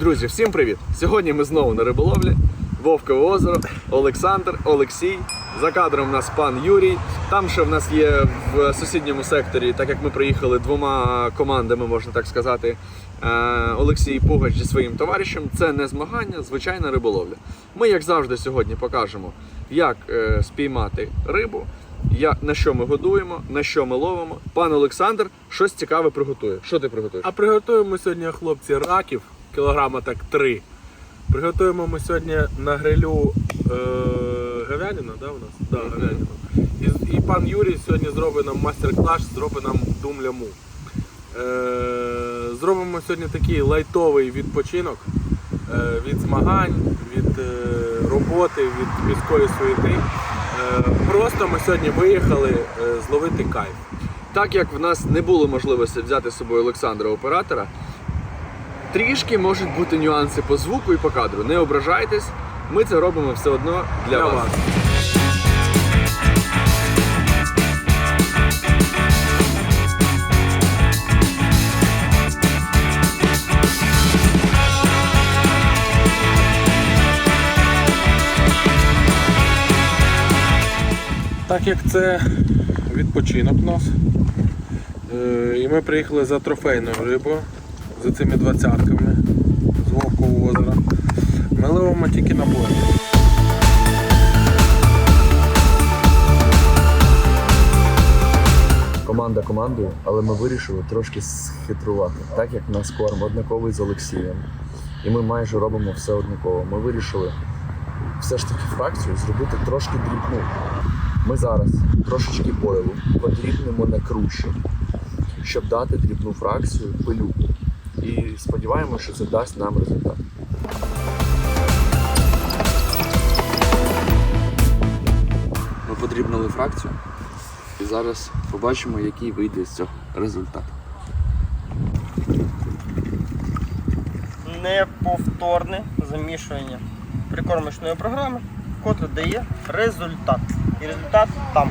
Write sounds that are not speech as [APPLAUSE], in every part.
Друзі, всім привіт! Сьогодні ми знову на риболовлі. Вовкове озеро, Олександр, Олексій. За кадром у нас пан Юрій. Там ще в нас є в сусідньому секторі, так як ми приїхали двома командами, можна так сказати. е, Олексій Пугач зі своїм товаришем. Це не змагання, звичайна риболовля. Ми, як завжди, сьогодні покажемо, як е, спіймати рибу, на що ми годуємо, на що ми ловимо. Пан Олександр щось цікаве приготує. Що ти приготуєш? А приготуємо сьогодні, хлопці, раків, кілограма так три. Приготуємо ми сьогодні на грилю е, говядину, да, у нас? Да, говядину. І, і пан Юрій сьогодні зробить нам майстер-клас, зробить нам думляму. Е, зробимо сьогодні такий лайтовий відпочинок е, від змагань, від е, роботи, від міської суєти. Е, просто ми сьогодні виїхали е, зловити кайф. Так як в нас не було можливості взяти з собою Олександра оператора, трішки можуть бути нюанси по звуку і по кадру. Не ображайтесь, ми це робимо все одно для, Для вас. вас. Так як це відпочинок у нас, е, і ми приїхали за трофейною рибою, за цими двадцятками з Вовкового озера. Ми ловимо тільки на борт. Команда командою, але ми вирішили трошки схитрувати, так як в нас корм однаковий з Олексієм. І ми майже робимо все однаково. Ми вирішили все ж таки фракцію зробити трошки дрібну. Ми зараз трошечки бойлу подрібнемо на круші, щоб дати дрібну фракцію пилюку. І сподіваємося, що це дасть нам результат. Ми подрібнили фракцію і зараз побачимо, який вийде з цього результат. неповторне замішування прикормочної програми, котре дає результат. І результат там.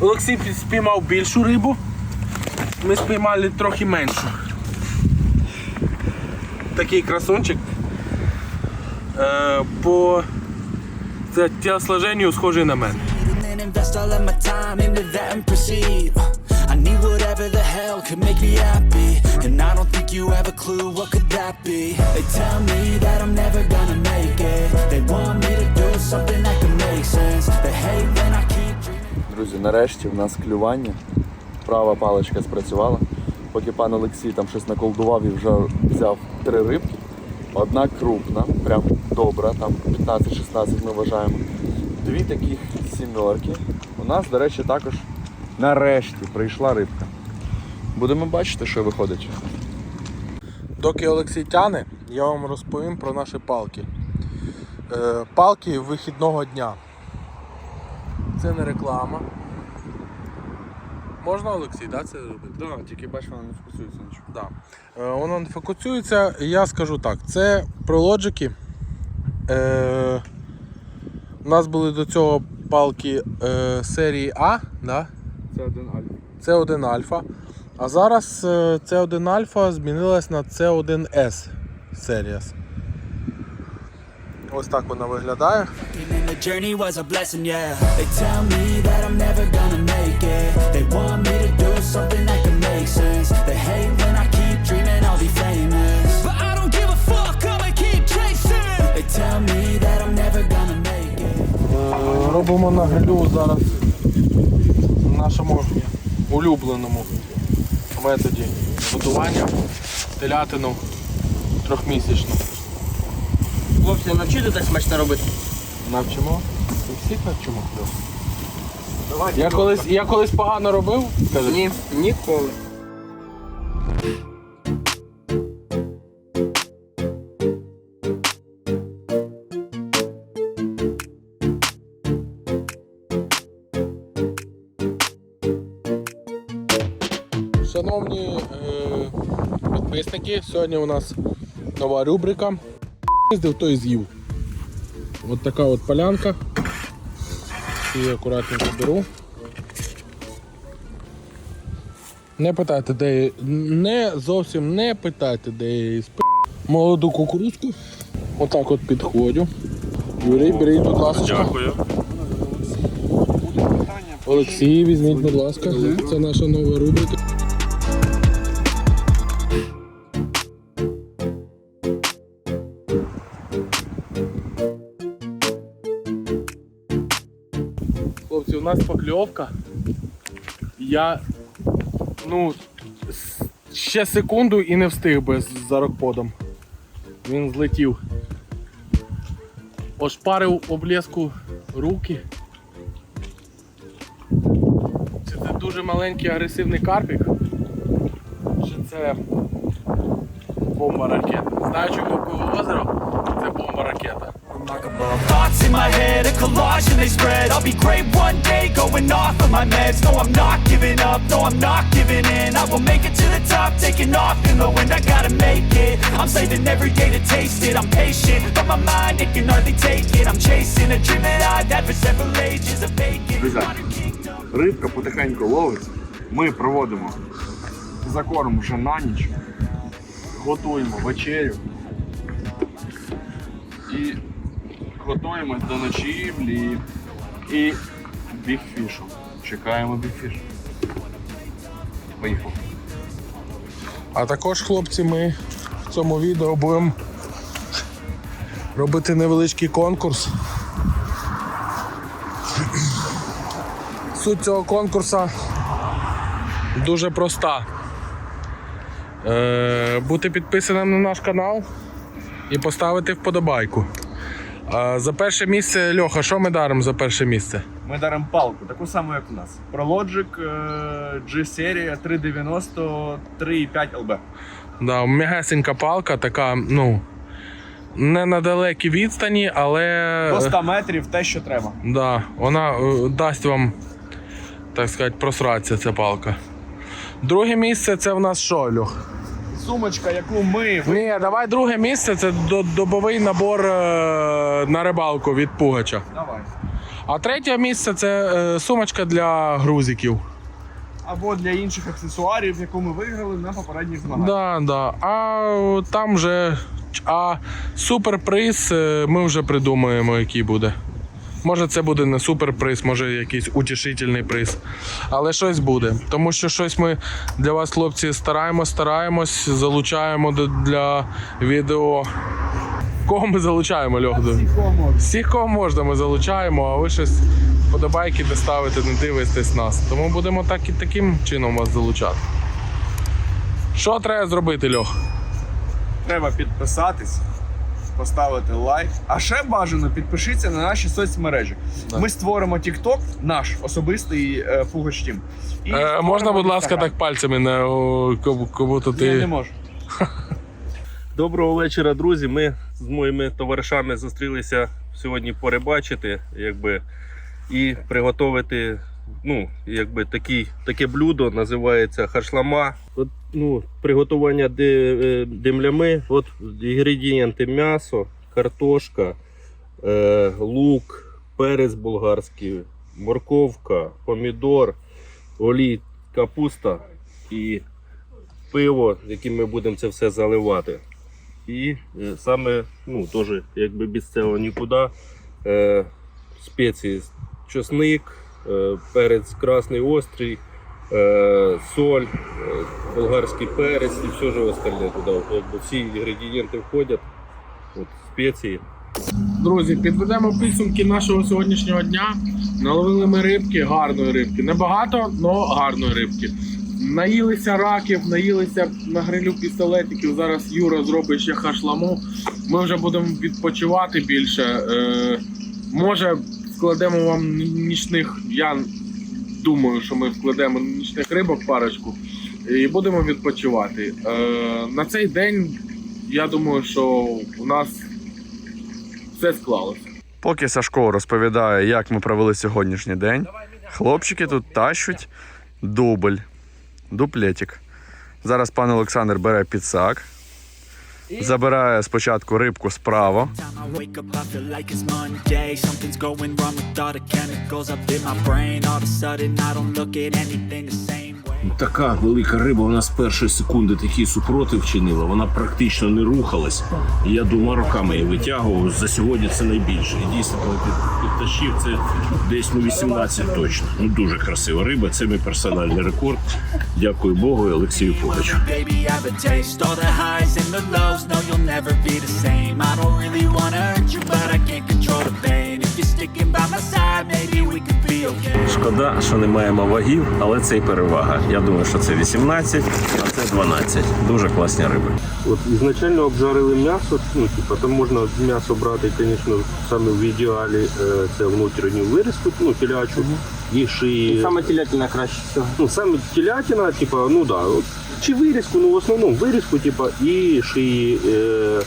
Олексій спіймав більшу рибу. Ми спіймали трохи меншу. Такий красунчик. Е, по тілосложенню схожий на мене. I need whatever the hell could make me happy. And I don't think you have a clue what could that be. They tell me that I'm never gonna make it. They want me to do something that Друзі, нарешті в нас клювання. Права паличка спрацювала. Поки пан Олексій там щось наколдував і вже взяв три рибки. Одна крупна, прям добра, там 15-16 ми вважаємо. Дві таких сімерки. У нас, до речі, також нарешті прийшла рибка. Будемо бачити, що виходить. Доки Олексій тяне, я вам розповім про наші палки. Е, палки вихідного дня. Це не реклама. Можна Олексій, да, це робити? Так, тільки бач, вона не фокусується нічого. Да. Е, Воно не фокусується, я скажу так, це прологіки. Е, у нас були до цього палки е, серії А, да? Це один альфа. це 1 альфа. А зараз е, це 1 альфа змінилась на це 1 S серія. Ось так вона виглядає. Е, Робимо на грилю зараз в нашому улюбленому методі готування телятину трьохмісячну. Хлопці навчили так смачно робити. Навчимо. Всіх навчимо. Давайте. Я колись, я колись погано робив? Кажеш? Ні, ніколи. Шановні е, підписники, сьогодні у нас нова рубрика. Їздив, той з'їв. От така от полянка. Її акуратненько беру. Не питайте, де її- не зовсім не питайте, де я її спи. Молоду кукурузку. Отак от підходю. Юрій, беріть, будь ласка. Дякую. Олексій, візьміть, будь ласка. Це наша нова рубрика. Нас покльовка. Я ну ще секунду і не встиг би з зарокподом. Він злетів. Ошпарив облеску руки. Чи це дуже маленький агресивний карпік? Чи це бомба ракета? Знаючи Кукове озеро, це бомба ракета. Thoughts in my head, a collage and they spread I'll be great one day, going off of my meds No, I'm not giving up, no, I'm not giving in I will make it to the top, taking off in the wind I gotta make it, I'm saving every day to taste it I'm patient, but my mind, it can hardly take it I'm chasing a dream that I've had for several ages A vacant, Друзі, modern kingdom рибка потихеньку ловиться. Ми проводимо закорм вже на ніч, готуємо вечерю і готуємось до ночівлі і бігфішу. Чекаємо бігфіш. Поїхали. А також, хлопці, ми в цьому відео будемо робити невеличкий конкурс. Суть цього конкурсу дуже проста. Е, бути підписаним на наш канал і поставити вподобайку. Е, за перше місце, Льоха, що ми даримо за перше місце? Ми даримо палку, таку саму, як у нас. Prologic G-серія 390 3,5 LB. Да, м'ягесенька палка, така, ну, не на далекій відстані, але. До 100 метрів те, що треба. Да, вона е, дасть вам, так сказати, просратися ця палка. Друге місце це в нас що, Льох? Сумочка, яку ми Ні, давай друге місце це добовий набор е, на рибалку від Пугача. Давай. А третє місце це е, сумочка для грузиків. Або для інших аксесуарів, яку ми виграли на попередніх змаганнях. Да, да. А там вже. А суперприз е, ми вже придумаємо, який буде. Може, це буде не суперприз, може якийсь утішительний приз. Але щось буде. Тому що щось ми для вас, хлопці, стараємось, стараємось, залучаємо для відео. Кого ми залучаємо, Льох? до- Всіх, кого можна, ми залучаємо, а ви щось подобайки не ставите, не дивитесь нас. Тому будемо так і таким чином вас залучати. Що треба зробити, Льох? Треба підписатись, поставити лайк. А ще бажано підпишіться на наші соцмережі. Ми створимо TikTok, наш особистий е, Фугач Тім. І Е, можна, будь ласка, так пальцями не о, коб- коб будто Я не можу. [LAUGHS] Доброго вечора, друзі. Ми з моїми товаришами зустрілися сьогодні порибачити, якби, і приготувати ну, якби, такий, таке блюдо, називається харшлама. От, ну, приготування е, димлями. От інгредієнти м'ясо, картошка, е, лук, перець болгарський, морковка, помідор, олій, капуста і пиво, яким ми будемо це все заливати. І е, саме, ну, теж, якби без цього нікуди. Е, спеції чесник, е, перець красний острий, соль, е, болгарський перець і все ж остальне туди. Всі інгредієнти входять. От, спеції. Друзі, підведемо підсумки нашого сьогоднішнього дня. Наловили ми рибки, гарної рибки. Небагато, але гарної рибки. Наїлися раків, наїлися на грилю пістолетиків. Зараз Юра зробить ще хашламу. Ми вже будемо відпочивати більше. Е, може, складемо вам нічних. Я думаю, що ми складемо нічних рибок парочку і будемо відпочивати. Е, на цей день я думаю, що у нас все склалося. Поки Сашко розповідає, як ми провели сьогоднішній день, хлопчики тут тащуть дубль, дуплетик. Зараз пан Олександр бере підсак. Забирає спочатку рибку справа. Така велика риба, вона з першої секунди такий супротив чинила, вона практично не рухалась. І я двома руками її витягував. За сьогодні це найбільше. І дійсно, коли під- підтащив, це десь ну 18 точно. Ну дуже красива риба. Це мій персональний рекорд. Дякую Богу і Олексію Пугачу. Шкода, що не маємо вагів, але це і перевага. Я думаю, що це 18, а це 12. Дуже класні риби. От ізначально обжарили м'ясо, ну типа там можна м'ясо брати, звісно, саме в ідеалі е, це внутрішню вирізку, ну телячу і шиї. Саме телятина краще всього. Ну саме телятина, типа, ну да, чи вирізку, ну в основному вирізку, типа, і шиї. Е,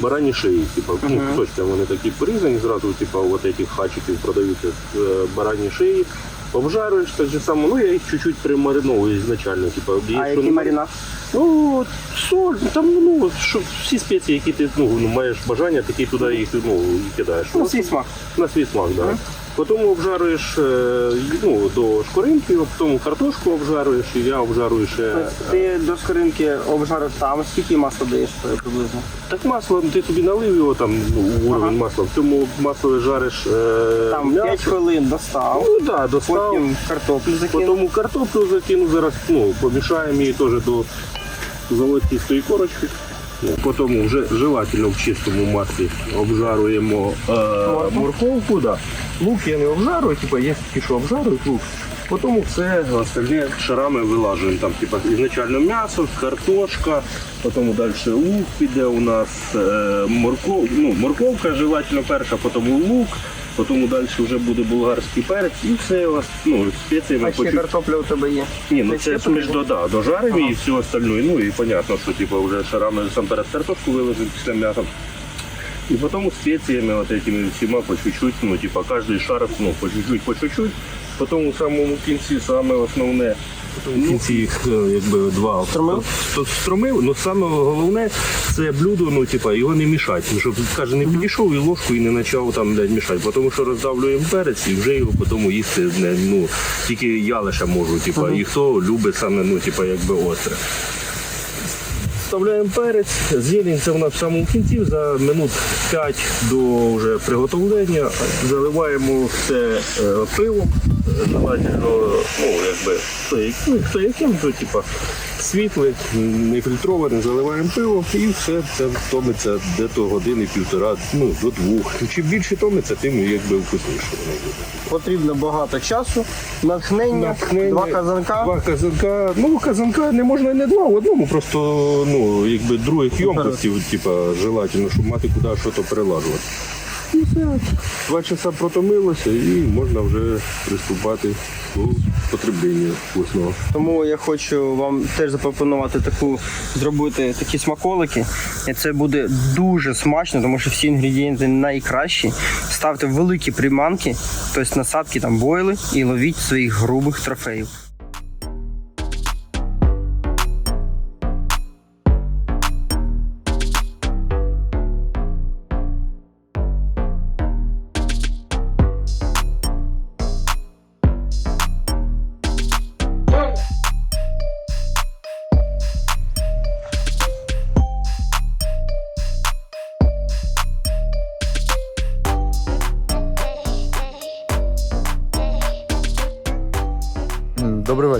Барані шиї, типа, ну, кусочки вони такі порізані, зразу, типа, от этих хачиків продаються е, барані шиї. Обжарюєш так же само, ну я їх чуть-чуть примариновую ізначально, Типу, А який не- маринад? Ну, соль, там, ну, що, всі спеції, які ти ну, ну, маєш бажання, такі туди їх ну, і кидаєш. На свій смак. На свій смак, так. Да. Потім обжарюєш е, ну, до шкоринки, потім картошку обжарюєш, і я обжарую ще. Ти до скоринки обжарив там, скільки масла даєш е, приблизно? Так масло, ти собі налив його там, ну, уровень масла, в цьому масло жариш е, Там м'ясо. 5 хвилин достав, Ну да, достав. потім картоплю закинув. Потім картоплю закину, зараз ну, помішаємо її теж до золотистої корочки. Потім вже желательно в чистому маслі обжаруємо е, морковку. Да. Лук я не обжарую, типу, є такі, що обжарують лук. Потім все остальне шарами вилажуємо. Там, типу, ізначально м'ясо, картошка, потім далі лук піде у нас е, морков, ну, морковка желательно перша, потім лук, потім далі вже буде болгарський перець і все у вас, ну, спеціями А ще по чуть- картопля у тебе є. ні, ну це між потрібно? да, дожаримо і все остальне. Ну і понятно, що типу, вже шарами сам перед картошку виложимо після м'яса. І потім спеціями от этими всіма по чуть-чуть, ну типа кожен шар, ну по чуть-чуть, по чуть-чуть. Потім у самому кінці саме основне. В кінці їх е, якби два Встромив? Ст- Встромив, ну саме головне це блюдо, ну типа його не мішати, ну, щоб каже, не підійшов і ложку і не почав там блядь, мішати, тому що роздавлюємо перець і вже його потім їсти не, ну, тільки я лише можу, типа, і хто любить саме, ну, типа, якби остре. Вставляємо перець, зелень це нас в самому кінці, за минут 5 до вже приготовлення. Заливаємо все е, пивом, желательно, ну, якби, ну, хто яким, то типа світле, не фільтроване, заливаємо пиво і все це томиться дето години півтора, ну, до двох. Чим більше томиться, тим якби вкусніше воно буде. Потрібно багато часу, натхнення, Натхнення, два казанка. Два казанка. Ну, казанка не можна і не два в одному, просто ну, якби других ємкостей, типа, желательно, щоб мати куди щось перелажувати. І. Два часа протомилося і можна вже приступати до потреблення вкусного. Тому я хочу вам теж запропонувати таку зробити такі смаколики. І це буде дуже смачно, тому що всі інгредієнти найкращі. Ставте великі приманки, тобто насадки там бойли, і ловіть своїх грубих трофеїв.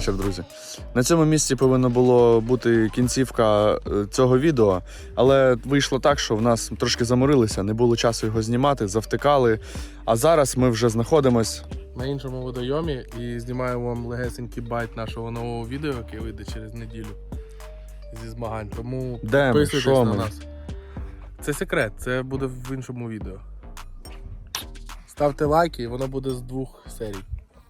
Вечір, друзі. На цьому місці повинна було бути кінцівка е, цього відео, але вийшло так, що в нас трошки заморилися, не було часу його знімати, завтикали. А зараз ми вже знаходимось. на іншому водойомі і знімаємо вам легесенький байт нашого нового відео, яке вийде через неділю зі змагань. Тому підписуйтесь Що на ми? нас. Це секрет, це буде в іншому відео. Ставте лайки, воно буде з двох серій.